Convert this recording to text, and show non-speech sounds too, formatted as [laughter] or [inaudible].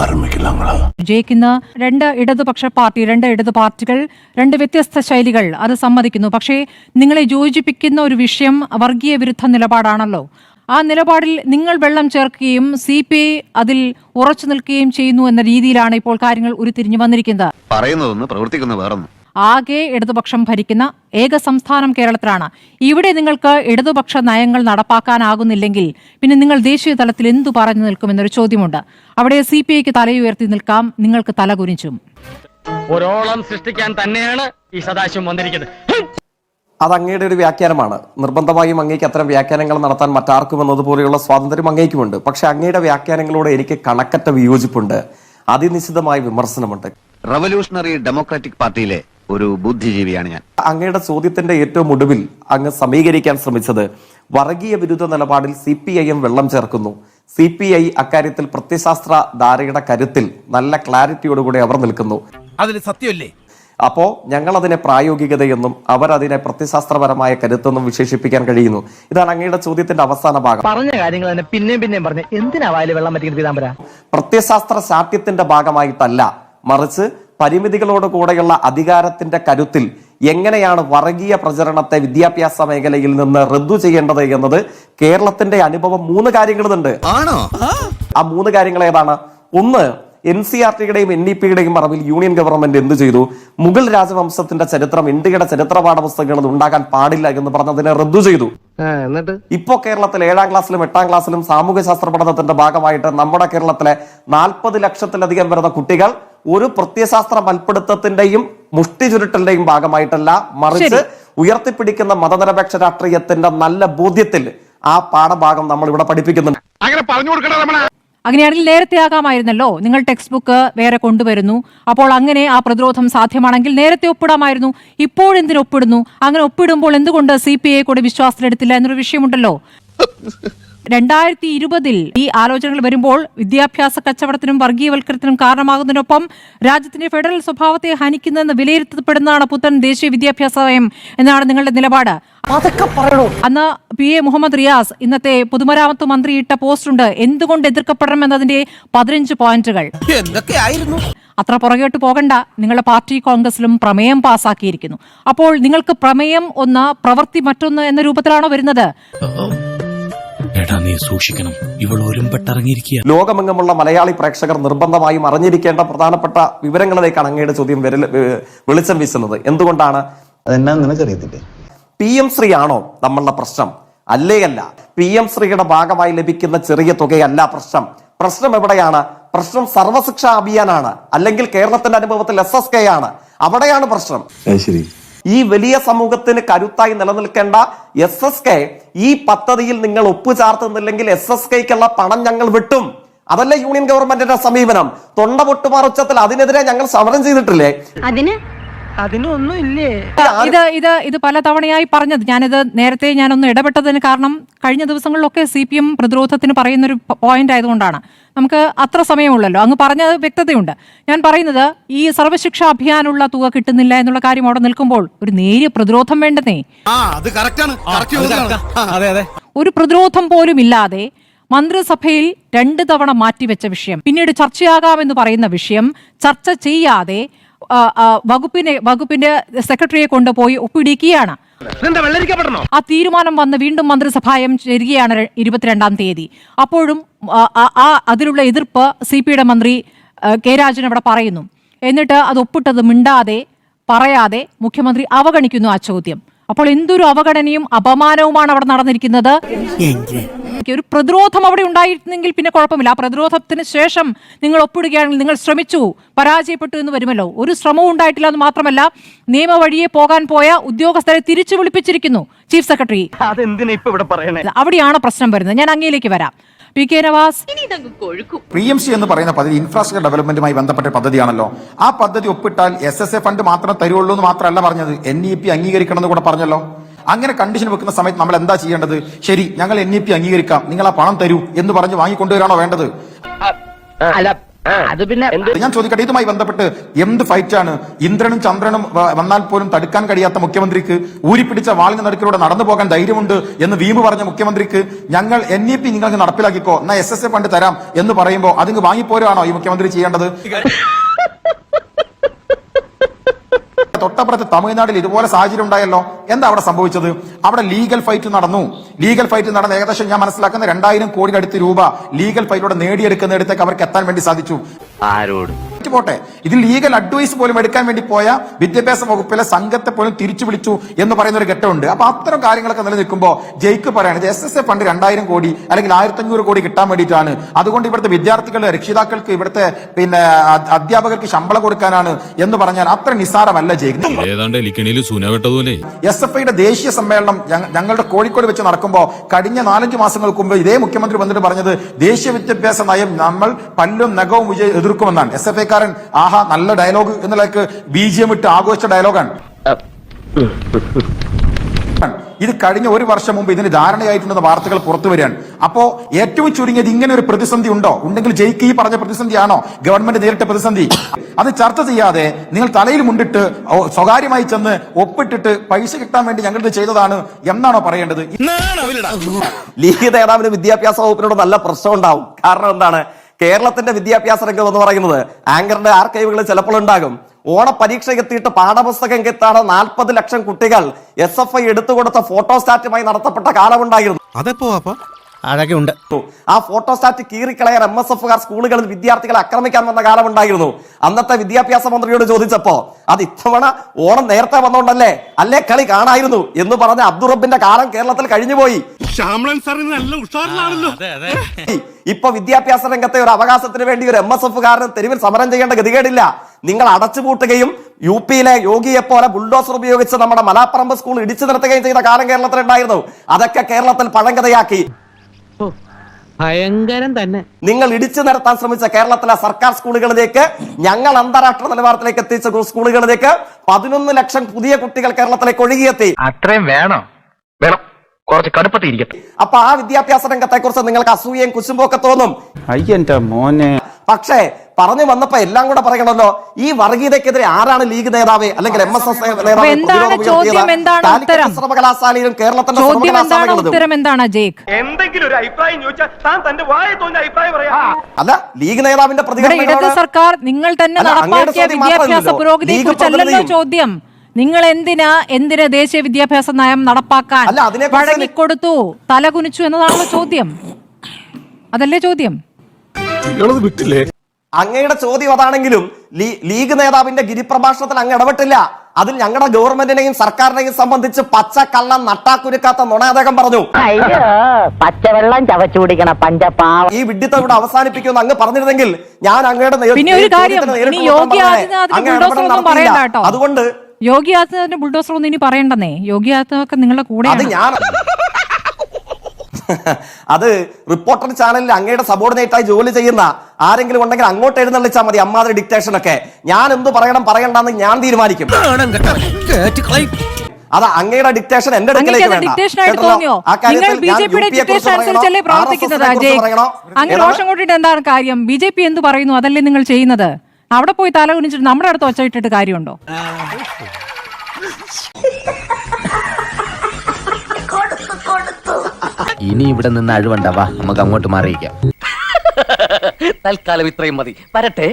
ആരംഭിക്കലാങ്ങളാ ജയിക്കുന്ന രണ്ട് ഇടതുപക്ഷ പാർട്ടി രണ്ട് ഇടത് പാർട്ടികൾ രണ്ട് വ്യത്യസ്ത ശൈലികൾ അത് സമ്മതിക്കുന്നു. പക്ഷേ നിങ്ങളെ യോജിപ്പിക്കുന്ന ഒരു വിഷയം വർഗീയ വിരുദ്ധ നിലപാടാണല്ലോ. ആ നിലപാടിൽ നിങ്ങൾ വെള്ളം ചേർക്കുകയും സി പി ഐ അതിൽ ഉറച്ചു നിൽക്കുകയും ചെയ്യുന്നു എന്ന രീതിയിലാണ് ഇപ്പോൾ കാര്യങ്ങൾ ഉരുത്തിരിഞ്ഞു വന്നിരിക്കുന്നത്. പറയുന്നതൊന്ന് പ്രവർത്തിക്കുന്ന വേറൊന്നും. ആകെ ഇടതുപക്ഷം ഭരിക്കുന്ന ഏക സംസ്ഥാനം കേരളത്തിലാണ്. ഇവിടെ നിങ്ങൾക്ക് ഇടതുപക്ഷ നയങ്ങൾ നടപ്പാക്കാനാകുന്നില്ലെങ്കിൽ പിന്നെ നിങ്ങൾ ദേശീയ തലത്തിൽ എന്തു പറഞ്ഞു നിൽക്കുമെന്നൊരു ചോദ്യമുണ്ട്. അവിടെ സി പി ഐക്ക് തലയുയർത്തി നിൽക്കാം. നിങ്ങൾക്ക് തലകുനിച്ചും ഒരോളം സൃഷ്ടിക്കാൻ തന്നെയാണ് ഈ സദാശിവം വന്നിരിക്കുന്നത്. അത് അങ്ങയുടെ ഒരു വ്യാഖ്യാനമാണ്. നിർബന്ധമായും അങ്ങേക്ക് അത്തരം വ്യാഖ്യാനങ്ങൾ നടത്താൻ മറ്റാർക്കും എന്നതുപോലെയുള്ള സ്വാതന്ത്ര്യം അങ്ങേക്കുമുണ്ട് പക്ഷെ അങ്ങയുടെ വ്യാഖ്യാനങ്ങളോട് എനിക്ക് കണക്കറ്റ വിയോജിപ്പുണ്ട്. അതിനിശ്ചിതമായ വിമർശനമുണ്ട്. റവല്യൂഷണറി ഡെമോക്രാറ്റിക് പാർട്ടിയിലെ ഒരു ബുദ്ധിജീവിയാണ് ഞാൻ. അങ്ങയുടെ ചോദ്യത്തിന്റെ ഏറ്റവും ഒടുവിൽ അങ്ങ് സമീകരിക്കാൻ ശ്രമിച്ചത് വർഗീയ വിരുദ്ധ നിലപാടിൽ സി പി ഐ എം വെള്ളം ചേർക്കുന്നു. സി പി ഐ അക്കാര്യത്തിൽ പ്രത്യശാസ്ത്ര ധാരയുടെ കരുത്തിൽ നല്ല ക്ലാരിറ്റിയോടുകൂടി അവർ നിൽക്കുന്നു. അതിൽ സത്യമല്ലേ? അപ്പോ ഞങ്ങൾ അതിനെ പ്രായോഗികതയെന്നും അവർ അതിനെ പ്രത്യശാസ്ത്രപരമായ കരുത്തെന്നും വിശേഷിപ്പിക്കാൻ കഴിയുന്നു. ഇതാണ് അങ്ങയുടെ ചോദ്യത്തിന്റെ അവസാന ഭാഗം. പറഞ്ഞ കാര്യങ്ങൾ തന്നെ പിന്നെയും പിന്നെയും പറഞ്ഞു എന്തിനാ വായിൽ വെള്ളം പറ്റിയത് പീതാംബര? പ്രത്യശാസ്ത്ര ശാഠ്യത്തിന്റെ ഭാഗമായിട്ടല്ല. മറിച്ച് പരിമിതികളോട് കൂടെയുള്ള അധികാരത്തിന്റെ കരുത്തിൽ എങ്ങനെയാണ് വർഗീയ പ്രചരണത്തെ വിദ്യാഭ്യാസ മേഖലയിൽ നിന്ന് റദ്ദു ചെയ്യേണ്ടത് എന്നത് കേരളത്തിന്റെ അനുഭവം മൂന്ന് കാര്യങ്ങളുണ്ട്. ആണോ? ആ. മൂന്ന് കാര്യങ്ങൾ ഏതാണ്? ഒന്ന് എൻ സി ആർ ടിയുടെയും എൻ ഇ പിയുടെയും മറവിൽ യൂണിയൻ ഗവൺമെന്റ് എന്ത് ചെയ്തു? മുഗൾ രാജവംശത്തിന്റെ ചരിത്രം ഇന്ത്യയുടെ ചരിത്ര പാഠപുസ്തകങ്ങളിൽ ഉണ്ടാകാൻ പാടില്ല എന്ന് പറഞ്ഞതിനെ റദ്ദു ചെയ്തു. എന്നിട്ട്? ഇപ്പോ കേരളത്തിൽ ഏഴാം ക്ലാസ്സിലും എട്ടാം ക്ലാസ്സിലും സാമൂഹ്യ ശാസ്ത്ര പഠനത്തിന്റെ ഭാഗമായിട്ട് നമ്മുടെ കേരളത്തിലെ നാൽപ്പത് ലക്ഷത്തിലധികം വരുന്ന കുട്ടികൾ ഒരു പ്രത്യയശാസ്ത്ര മൽപ്പിടുത്തത്തിന്റെയും മുഷ്ടി ചുരുട്ടലിന്റെയും ഭാഗമായിട്ടല്ല മറിച്ച് ഉയർത്തിപ്പിടിക്കുന്ന മതനിരപേക്ഷ രാഷ്ട്രീയത്തിന്റെ നല്ല ബോധ്യത്തിൽ ആ പാഠഭാഗം നമ്മൾ ഇവിടെ പഠിപ്പിക്കുന്നുണ്ട്. അങ്ങനെ പറഞ്ഞു കൊടുക്കണ അങ്ങനെയാണെങ്കിൽ നേരത്തെ ആകാമായിരുന്നല്ലോ. നിങ്ങൾ ടെക്സ്റ്റ് ബുക്ക് വേറെ കൊണ്ടുവരുന്നു. അപ്പോൾ അങ്ങനെ ആ പ്രതിരോധം സാധ്യമാണെങ്കിൽ നേരത്തെ ഒപ്പിടാമായിരുന്നു. ഇപ്പോഴെന്തിന് ഒപ്പിടുന്നു? അങ്ങനെ ഒപ്പിടുമ്പോൾ എന്തുകൊണ്ട് സി പി ഐ കൂടെ വിശ്വാസത്തിലെടുത്തില്ല എന്നൊരു വിഷയമുണ്ടല്ലോ. [laughs] രണ്ടായിരത്തി ഇരുപതിൽ ഈ ആലോചനകൾ വരുമ്പോൾ വിദ്യാഭ്യാസ കച്ചവടത്തിനും വർഗീയവൽക്കരണത്തിനും കാരണമാകുന്നതിനൊപ്പം രാജ്യത്തിന്റെ ഫെഡറൽ സ്വഭാവത്തെ ഹനിക്കുന്നെന്ന് വിലയിരുത്തപ്പെടുന്നതാണ് പുത്തൻ ദേശീയ വിദ്യാഭ്യാസ നയം എന്നാണ് നിങ്ങളുടെ നിലപാട്. അന്ന് പി എ മുഹമ്മദ് റിയാസ് ഇന്നത്തെ പൊതുമരാമത്ത് മന്ത്രി ഇട്ട പോസ്റ്റ് ഉണ്ട്. എന്തുകൊണ്ട് എതിർക്കപ്പെടണം എന്നതിന്റെ പതിനഞ്ച് പോയിന്റുകൾ. എന്തൊക്കെയായിരുന്നു? അത്ര പുറകോട്ട് പോകണ്ട. നിങ്ങളുടെ പാർട്ടി കോൺഗ്രസിലും പ്രമേയം പാസാക്കിയിരിക്കുന്നു. അപ്പോൾ നിങ്ങൾക്ക് പ്രമേയം ഒന്ന് പ്രവൃത്തി മറ്റൊന്ന് എന്ന രൂപത്തിലാണോ വരുന്നത്? എടാ നീ സൂക്ഷിക്കണം. ഇവൾ ഒരുമ്പെട്ടിറങ്ങിയിരിക്കുക. ലോകമെങ്ങുമുള്ള മലയാളി പ്രേക്ഷകർ നിർബന്ധമായും അറിഞ്ഞിരിക്കേണ്ട പ്രധാനപ്പെട്ട വിവരങ്ങളിലേക്കാണ് അങ്ങയുടെ ചോദ്യം വിരൽ വെളിച്ചം വീശുന്നത്. എന്തുകൊണ്ടാണ്? അതെന്നാ നിനക്കറിയത്തില്ലേ? പി എം ശ്രീ ആണോ നമ്മളുടെ പ്രശ്നം? അല്ലേ അല്ല പി എം ശ്രീയുടെ ഭാഗമായി ലഭിക്കുന്ന ചെറിയ തുകയല്ല പ്രശ്നം. പ്രശ്നം എവിടെയാണ്? പ്രശ്നം സർവശിക്ഷാ അഭിയാനാണ്. അല്ലെങ്കിൽ കേരളത്തിന്റെ അനുഭവത്തിൽ എസ് എസ് കെ ആണ്. അവിടെയാണ് പ്രശ്നം. ശരി. ഈ വലിയ സമൂഹത്തിന് കരുത്തായി നിലനിൽക്കേണ്ട എസ് എസ് കെ ഈ പദ്ധതിയിൽ നിങ്ങൾ ഒപ്പുചാർത്തുന്നില്ലെങ്കിൽ എസ് എസ് കെക്കുള്ള പണം ഞങ്ങൾ വിട്ടും. അതല്ല യൂണിയൻ ഗവൺമെന്റിന്റെ സമീപനം? തൊണ്ട പൊട്ടുമാറുച്ചത്തിൽ അതിനെതിരെ ഞങ്ങൾ സമരം ചെയ്തിട്ടില്ലേ? അതിന് അതിനൊന്നും ഇല്ലേ? ഇത് ഇത് ഇത് പല തവണയായി പറഞ്ഞത്. ഞാനിത് നേരത്തെ ഞാനൊന്ന് ഇടപെട്ടതിന് കാരണം കഴിഞ്ഞ ദിവസങ്ങളിലൊക്കെ സി പി എം പ്രതിരോധത്തിന് പറയുന്നൊരു പോയിന്റ് ആയതുകൊണ്ടാണ്. നമുക്ക് അത്ര സമയമുള്ളല്ലോ. അങ്ങ് പറഞ്ഞ വ്യക്തതയുണ്ട്. ഞാൻ പറയുന്നത് ഈ സർവശിക്ഷ അഭിയാനുള്ള തുക കിട്ടുന്നില്ല എന്നുള്ള കാര്യം അവിടെ നിൽക്കുമ്പോൾ ഒരു നേരിയ പ്രതിരോധം വേണ്ടതേ ആ അത് കറക്റ്റ് ആണ്. അതെ അതെ. ഒരു പ്രതിരോധം പോലും ഇല്ലാതെ മന്ത്രിസഭയിൽ രണ്ട് തവണ മാറ്റിവെച്ച വിഷയം. പിന്നീട് ചർച്ചയാകാമെന്ന് പറയുന്ന വിഷയം ചർച്ച ചെയ്യാതെ വകുപ്പിനെ വകുപ്പിന്റെ സെക്രട്ടറിയെ കൊണ്ടുപോയി ഒപ്പിടിക്കുകയാണ്. ആ തീരുമാനം വന്ന് വീണ്ടും മന്ത്രിസഭായം ചേരുകയാണ് ഇരുപത്തിരണ്ടാം തീയതി. അപ്പോഴും ആ അതിലുള്ള എതിർപ്പ് സി പിയുടെ മന്ത്രി കെ രാജൻ അവിടെ പറയുന്നു. എന്നിട്ട് അത് ഒപ്പിട്ടത് മിണ്ടാതെ പറയാതെ മുഖ്യമന്ത്രി അവഗണിക്കുന്നു ആ ചോദ്യം. അപ്പോൾ എന്തൊരു അവഗണനയും അപമാനവുമാണ് അവിടെ നടന്നിരിക്കുന്നത്? ഒരു പ്രതിരോധം അവിടെ ഉണ്ടായിരുന്നെങ്കിൽ പിന്നെ കുഴപ്പമില്ല. ആ പ്രതിരോധത്തിന് ശേഷം നിങ്ങൾ ഒപ്പിടുകയാണെങ്കിൽ നിങ്ങൾ ശ്രമിച്ചു പരാജയപ്പെട്ടു എന്ന് വരുമല്ലോ. ഒരു ശ്രമവും ഉണ്ടായിട്ടില്ല എന്ന് മാത്രമല്ല നിയമവഴിയെ പോകാൻ പോയ ഉദ്യോഗസ്ഥരെ തിരിച്ചു വിളിപ്പിച്ചിരിക്കുന്നു ചീഫ് സെക്രട്ടറി. അതെന്തിനാ ഇപ്പൊ ഇവിടെ പറയണേ? അവിടെയാണ് പ്രശ്നം വരുന്നത്. ഞാൻ അങ്ങയിലേക്ക് വരാം. P K Nawaz. P M C എന്ന് പറയുന്ന പദ്ധതി ഇൻഫ്രാസ്ട്രക്ചർ ഡെവലപ്മെന്റുമായി ബന്ധപ്പെട്ട പദ്ധതിയാണല്ലോ. ആ പദ്ധതി ഒപ്പിട്ടാൽ എസ് എസ് എ ഫണ്ട് മാത്രം തരുള്ളൂ എന്ന് മാത്രമല്ല പറഞ്ഞത്. എൻ ഇ പി അംഗീകരിക്കണം എന്ന് കൂടെ പറഞ്ഞല്ലോ. അങ്ങനെ കണ്ടീഷൻ വെക്കുന്ന സമയത്ത് നമ്മൾ എന്താ ചെയ്യേണ്ടത്? ശരി ഞങ്ങൾ എൻ ഇ പി അംഗീകരിക്കാം. നിങ്ങൾ ആ പണം തരൂ എന്ന് പറഞ്ഞ് വാങ്ങിക്കൊണ്ടുവരാണോ വേണ്ടത്? അത് പിന്നെ ഞാൻ ചോദിക്കട്ടെ ഇതുമായി ബന്ധപ്പെട്ട് എന്ത് ഫൈറ്റ് ആണ്? ഇന്ദ്രനും ചന്ദ്രനും വന്നാൽ പോലും തടുക്കാൻ കഴിയാത്ത മുഖ്യമന്ത്രിക്ക് ഊരിപ്പിടിച്ച വാളിന് നടുക്കിലൂടെ നടന്നു പോകാൻ ധൈര്യമുണ്ട് എന്ന് വീമ്പ് പറഞ്ഞ മുഖ്യമന്ത്രിക്ക് ഞങ്ങൾ എൻ ഇ പി നിങ്ങൾക്ക് നടപ്പിലാക്കിക്കോ എന്നാ എസ് എസ് എ ഫണ്ട് തരാം എന്ന് പറയുമ്പോൾ അതിങ്ങ് വാങ്ങിപ്പോരാണോ ഈ മുഖ്യമന്ത്രി ചെയ്യേണ്ടത്? തൊട്ടപ്പുറത്ത് തമിഴ്നാട്ടിൽ ഇതുപോലെ സാഹചര്യം ഉണ്ടായല്ലോ? എന്താ അവിടെ സംഭവിച്ചത്? അവിടെ ലീഗൽ ഫൈറ്റ് നടന്നു. ലീഗൽ ഫൈറ്റ് നടന്ന ഏകദേശം ഞാൻ മനസ്സിലാക്കുന്ന രണ്ടായിരം കോടിയുടെ അടുത്ത് രൂപ ലീഗൽ ഫൈറ്റിലൂടെ നേടിയെടുക്കുന്നിടത്തേക്ക് അവർക്ക് എത്താൻ വേണ്ടി സാധിച്ചു. ആരോട്? മറ്റ് പോട്ടെ. ഇത് ലീഗൽ അഡ്വൈസ് പോലും എടുക്കാൻ വേണ്ടി പോയ വിദ്യാഭ്യാസ വകുപ്പിലെ സംഘത്തെ പോലും തിരിച്ചു വിളിച്ചു എന്ന് പറയുന്ന ഒരു ഘട്ടമുണ്ട്. അപ്പൊ അത്തരം കാര്യങ്ങളൊക്കെ നിലനിൽക്കുമ്പോൾ ജയിക്ക് പറയാണ് ഇത് എസ് എസ് എ ഫണ്ട് രണ്ടായിരം കോടി അല്ലെങ്കിൽ ആയിരത്തി അഞ്ഞൂറ് കോടി കിട്ടാൻ വേണ്ടിയിട്ടാണ്. അതുകൊണ്ട് ഇവിടുത്തെ വിദ്യാർത്ഥികളുടെ രക്ഷിതാക്കൾക്ക് ഇവിടുത്തെ പിന്നെ അധ്യാപകർക്ക് ശമ്പളം കൊടുക്കാനാണ് എന്ന് പറഞ്ഞാൽ അത്ര നിസ്സാരമല്ല ജയിക്ക് എസ് എഫ് ഐയുടെ ദേശീയ സമ്മേളനം ഞങ്ങ- ഞങ്ങളുടെ കോഴിക്കോട് വെച്ച് നടക്കുമ്പോൾ കഴിഞ്ഞ നാലഞ്ച് മാസങ്ങൾക്ക് മുമ്പ് ഇതേ മുഖ്യമന്ത്രി വന്നിട്ട് പറഞ്ഞത് ദേശീയ വിദ്യാഭ്യാസ നയം നമ്മൾ പല്ലും നഖവും എതിർക്കുമെന്നാണ്. എസ് എഫ് ഐക്കാരൻ ആഹാ നല്ല ഡയലോഗ് എന്നുള്ളതൊക്കെ ബി ജി എം ഇട്ട് ആഘോഷിച്ച ഡയലോഗാണ് ഇത് കഴിഞ്ഞ ഒരു വർഷം മുമ്പ് ഇതിന് ധാരണയായിട്ടുള്ള വാർത്തകൾ പുറത്തു വരികയാണ്. അപ്പോ ഏറ്റവും ചുരുങ്ങിയത് ഇങ്ങനെ ഒരു പ്രതിസന്ധി ഉണ്ടോ? ഉണ്ടെങ്കിൽ ജയിക്ക് ഈ പറഞ്ഞ പ്രതിസന്ധിയാണോ? ഗവൺമെന്റ് നേരിട്ട പ്രതിസന്ധി. അത് ചർച്ച ചെയ്യാതെ നിങ്ങൾ തലയിൽ മുണ്ടിട്ട് സ്വകാര്യമായി ചെന്ന് ഒപ്പിട്ടിട്ട് പൈസ കിട്ടാൻ വേണ്ടി ഞങ്ങൾ ഇത് ചെയ്തതാണ് എന്നാണോ പറയേണ്ടത്? ലീഗ് നേതാവിന് വിദ്യാഭ്യാസ വകുപ്പിനോട് നല്ല പ്രശ്നം ഉണ്ടാവും. കാരണം എന്താണ്? കേരളത്തിന്റെ വിദ്യാഭ്യാസ രംഗം എന്ന് പറയുന്നത് ആങ്കറിന്റെ ആർക്കൈവുകൾ ചിലപ്പോൾ ഉണ്ടാകും. ഓണ പരീക്ഷ എത്തിയിട്ട് പാഠപുസ്തകം കെത്താണ് നാൽപ്പത് ലക്ഷം കുട്ടികൾ. എസ് എഫ് ഐ എടുത്തുകൊടുത്ത ഫോട്ടോസ്റ്റാറ്റുമായി നടത്തപ്പെട്ട കാലമുണ്ടായിരുന്നു. അതെപ്പോ അഴകെ ഉണ്ട് ആ ഫോട്ടോസ്റ്റാറ്റ് കീറിക്കളയാൻ എം എസ് എഫുകാർ സ്കൂളുകളിൽ വിദ്യാർത്ഥികളെ ആക്രമിക്കാൻ വന്ന കാലമുണ്ടായിരുന്നു അന്നത്തെ വിദ്യാഭ്യാസ മന്ത്രിയോട് ചോദിച്ചപ്പോ അത് ഇത്തവണ ഓണം നേരത്തെ വന്നോണ്ടല്ലേ? അല്ലേ കളി കാണായിരുന്നു? എന്ന് പറഞ്ഞ അബ്ദുറബിന്റെ കാലം കേരളത്തിൽ കഴിഞ്ഞുപോയി ഇപ്പൊ വിദ്യാഭ്യാസ രംഗത്തെ ഒരു അവകാശത്തിന് വേണ്ടി ഒരു എം എസ് എഫുകാരന് തെരുവിൽ സമരം ചെയ്യേണ്ട ഗതികേടില്ല. നിങ്ങൾ അടച്ചുപൂട്ടുകയും യു പിയിലെ യോഗിയെ പോലെ ബുൾഡോസർ ഉപയോഗിച്ച് നമ്മുടെ മലാപ്പറമ്പ് സ്കൂൾ ഇടിച്ചു നിർത്തുകയും ചെയ്ത കാലം കേരളത്തിലുണ്ടായിരുന്നു. അതൊക്കെ കേരളത്തിൽ പഴങ്കഥയാക്കി. ഭയങ്കരം തന്നെ. നിങ്ങൾ ഇടിച്ചു നടത്താൻ ശ്രമിച്ച കേരളത്തിലെ സർക്കാർ സ്കൂളുകളിലേക്ക് ഞങ്ങൾ അന്താരാഷ്ട്ര നിലവാരത്തിലേക്ക് എത്തിച്ച സ്കൂളുകളിലേക്ക് പതിനൊന്ന് ലക്ഷം പുതിയ കുട്ടികൾ കേരളത്തിലേക്ക് ഒഴുകിയെത്തി. അത്രയും വേണം. വേണം. കുറച്ച് കടുപ്പത്തിരിക്കട്ടെ അപ്പൊ ആ വിദ്യാഭ്യാസ രംഗത്തെ കുറിച്ച് നിങ്ങൾക്ക് അസൂയയും കുശുമ്പും ഒക്കെ തോന്നും. അയ്യന്റെ മോനെ. പക്ഷേ പറഞ്ഞു വന്നപ്പോ എല്ലാം കൂടെ പറയണമല്ലോ ഈ വർഗീയതക്കെതിരെ ആരാണ് ലീഗ് നേതാവ് അല്ലെങ്കിൽ എം എസ് എസ് നേതാവ് ചോദ്യം? എന്താണ് ഉത്തരം? സർവകലാശാലയിലും കേരളത്തിന്റെ അല്ല ലീഗ് നേതാവിന്റെ പ്രതികരണം ഇടത് സർക്കാർ നിങ്ങൾ തന്നെ നടപ്പാക്കിയ ചോദ്യം വിദ്യാഭ്യാസ. പുരോഗതിയെ കുറിച്ചല്ലല്ലോ ചോദ്യം. നിങ്ങൾ എന്തിനാ എന്തിന് ദേശീയ വിദ്യാഭ്യാസ നയം നടപ്പാക്കാൻ കൊടുത്തു തല കുനിച്ചു തലകുനിച്ചു എന്നതാണല്ലോ ചോദ്യം. അതല്ലേ ചോദ്യം? അങ്ങയുടെ ചോദ്യം അതാണെങ്കിലും ലീഗ് നേതാവിന്റെ ഗിരിപ്രഭാഷണത്തിൽ അങ്ങ് ഇടപെട്ടില്ല. അതിൽ ഞങ്ങളുടെ ഗവൺമെന്റിനെയും സർക്കാരിനെയും സംബന്ധിച്ച് പച്ച കള്ളം നട്ടാക്കുരുക്കാത്ത നുണ അദ്ദേഹം പറഞ്ഞു. അയ്യോ പച്ചവെള്ളം ചവച്ചുപിടിക്കണ പഞ്ചപാവ. ഈ വിഡിത്തം ഇവിടെ അവസാനിപ്പിക്കുമെന്ന് അങ്ങ് പറഞ്ഞിരുന്നെങ്കിൽ ഞാൻ അങ്ങയുടെ അതുകൊണ്ട് യോഗി ആദിത്യനാഥിന്റെ ബുൾഡോസർ ഒന്നും ഇനി പറയണ്ടെന്നേ. യോഗി ആദിത്യനാഥ് നിങ്ങളുടെ കൂടെ അത് ഞാൻ [laughs] അത് റിപ്പോർട്ടർ ചാനലിൽ അങ്ങയുടെ സബോർഡിനേറ്റ് ആയി ജോലി ചെയ്യുന്ന ആരെങ്കിലും ഉണ്ടെങ്കിൽ അങ്ങോട്ട് എഴുന്നള്ളിച്ചാൽ മതി അമ്മാതിരി ഡിക്റ്റേഷൻ ഒക്കെ. ഞാൻ എന്ത് പറയണം പറയണ്ടെന്ന് ഞാൻ തീരുമാനിക്കും. അത് അങ്ങയുടെ ഡിക്റ്റേഷൻ എന്റെ എന്താണ് കാര്യം? ബി ജെ പി എന്ത് പറയുന്നു? അതല്ലേ നിങ്ങൾ ചെയ്യുന്നത്? അവിടെ പോയി തല കുനിച്ചിട്ട് നമ്മുടെ അടുത്ത് ഒച്ച ഇട്ടിട്ട് കാര്യമുണ്ടോ? ഇനി ഇവിടെ നിന്ന് അഴിവണ്ടാവാ നമുക്ക് അങ്ങോട്ട് മാറിയിക്കാം തൽക്കാലം ഇത്രയും മതി. വരട്ടെ.